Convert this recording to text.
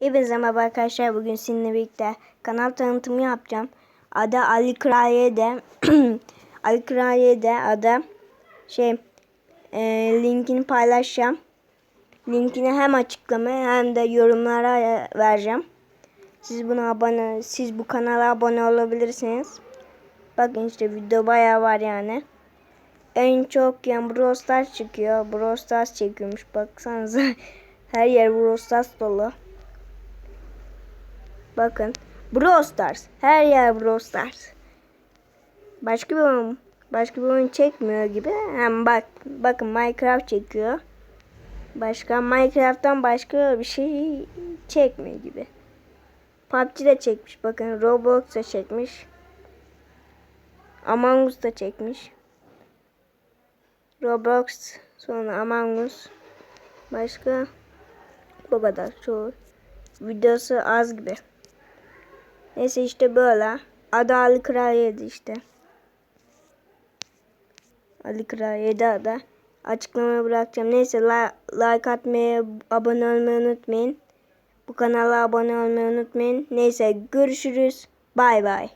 Hepinize merhaba arkadaşlar. Bugün sizinle birlikte kanal tanıtımı yapacağım. Adı Ali Kraliye'de. Ali Kraliye'de adı şey e, linkini paylaşacağım. Linkini hem açıklamaya hem de yorumlara vereceğim. Siz buna abone, siz bu kanala abone olabilirsiniz. Bakın işte video bayağı var yani. En çok yani Brawl çıkıyor. Brawl Stars çekiyormuş baksanıza. Her yer Brawl dolu. Bakın. Brawl Stars. Her yer Brawl Stars. Başka bir oyun, başka bir oyun çekmiyor gibi. Hem bak, bakın Minecraft çekiyor. Başka Minecraft'tan başka bir şey çekmiyor gibi. PUBG de çekmiş. Bakın Roblox da çekmiş. Among Us da çekmiş. Roblox sonra Among Us. Başka bu kadar. Çoğu videosu az gibi. Neyse işte böyle. Adı Ali Kral 7 işte. Ali Kral 7 adı. Açıklamaya bırakacağım. Neyse like atmayı, abone olmayı unutmayın. Bu kanala abone olmayı unutmayın. Neyse görüşürüz. Bay bay.